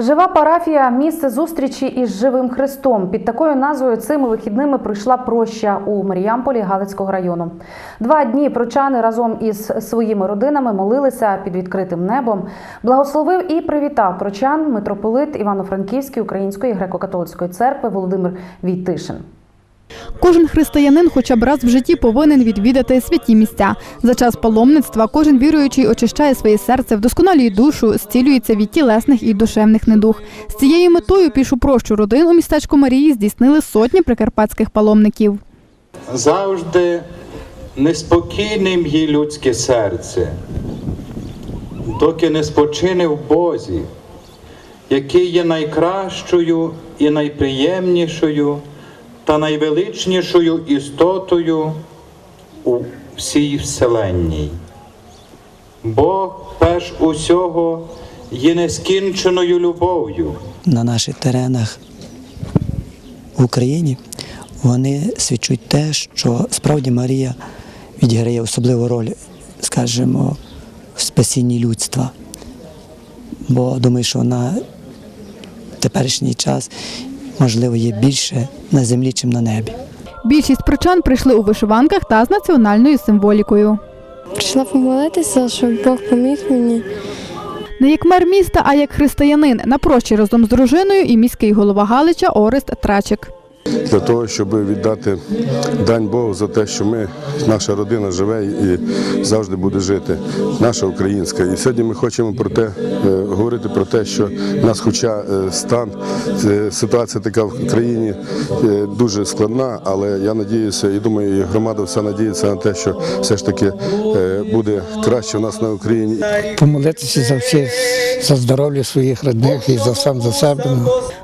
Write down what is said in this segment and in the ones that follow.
Жива парафія місце зустрічі із живим Христом. Під такою назвою цими вихідними прийшла проща у Маріямполі Галицького району. Два дні прочани разом із своїми родинами молилися під відкритим небом. Благословив і привітав прочан митрополит Івано-Франківський Української греко-католицької церкви Володимир Війтишин. Кожен християнин хоча б раз в житті повинен відвідати святі місця. За час паломництва кожен віруючий очищає своє серце, вдосконалює душу, зцілюється від тілесних і душевних недуг. З цією метою пішу прощу родин у містечку Марії здійснили сотні прикарпатських паломників. завжди неспокійним є людське серце, доки не спочине в Бозі, який є найкращою і найприємнішою та найвеличнішою істотою у всій вселенній. Бог перш усього є нескінченою любов'ю. на наших теренах в Україні, вони свідчують те, що справді Марія відіграє особливу роль, скажімо, в спасінні людства. Бо думаю, що на теперішній час можливо є більше на землі, чим на небі. Більшість прочан прийшли у вишиванках та з національною символікою. Прийшла помолитися, щоб Бог поміг мені. Не як мер міста, а як християнин на прощі разом з дружиною і міський голова Галича Орест Трачик. Для того, щоб віддати дань Богу за те, що ми, наша родина живе і завжди буде жити, наша українська. І сьогодні ми хочемо про те, е, говорити про те, що в нас, хоча е, стан, е, ситуація така в країні дуже складна, але я надіюся і думаю, і громада вся надіється на те, що все ж таки буде краще у нас на Україні. помолитися за всі за здоров'я своїх родних і за сам за себе.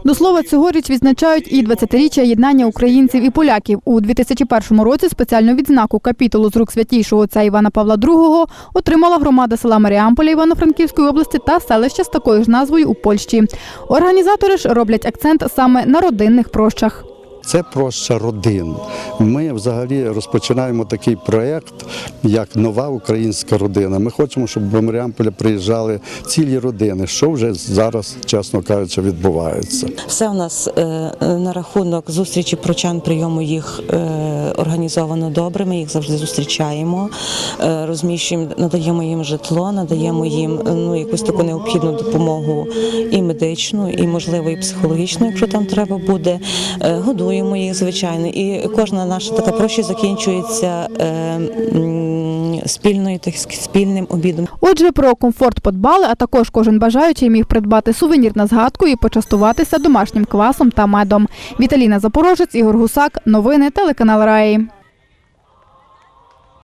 До слова, цьогоріч відзначають і 20-річчя єднання українців і поляків. У 2001 році спеціальну відзнаку капітулу з рук святійшого отця Івана Павла II отримала громада села Маріамполя Івано-Франківської області та селище з такою ж назвою у Польщі. Організатори ж роблять акцент саме на родинних прощах. Це проща родин. Ми взагалі розпочинаємо такий проєкт, як нова українська родина. Ми хочемо, щоб до Маріамполя приїжджали цілі родини, що вже зараз, чесно кажучи, відбувається. Все у нас е, е, на рахунок зустрічі прочан, прийому їх е, організовано добре. Ми їх завжди зустрічаємо, розміщуємо, надаємо їм житло, надаємо їм ну, якусь таку необхідну допомогу і медичну, і можливо, і психологічну, якщо там треба буде. Е, Годуємо їх, звичайно. І кожна наша така проща закінчується е, спільною так, спільним обідом. Отже, про комфорт подбали, а також кожен бажаючий міг придбати сувенір на згадку і почастуватися домашнім квасом та медом. Віталіна Запорожець, Ігор Гусак. Новини телеканал Раї.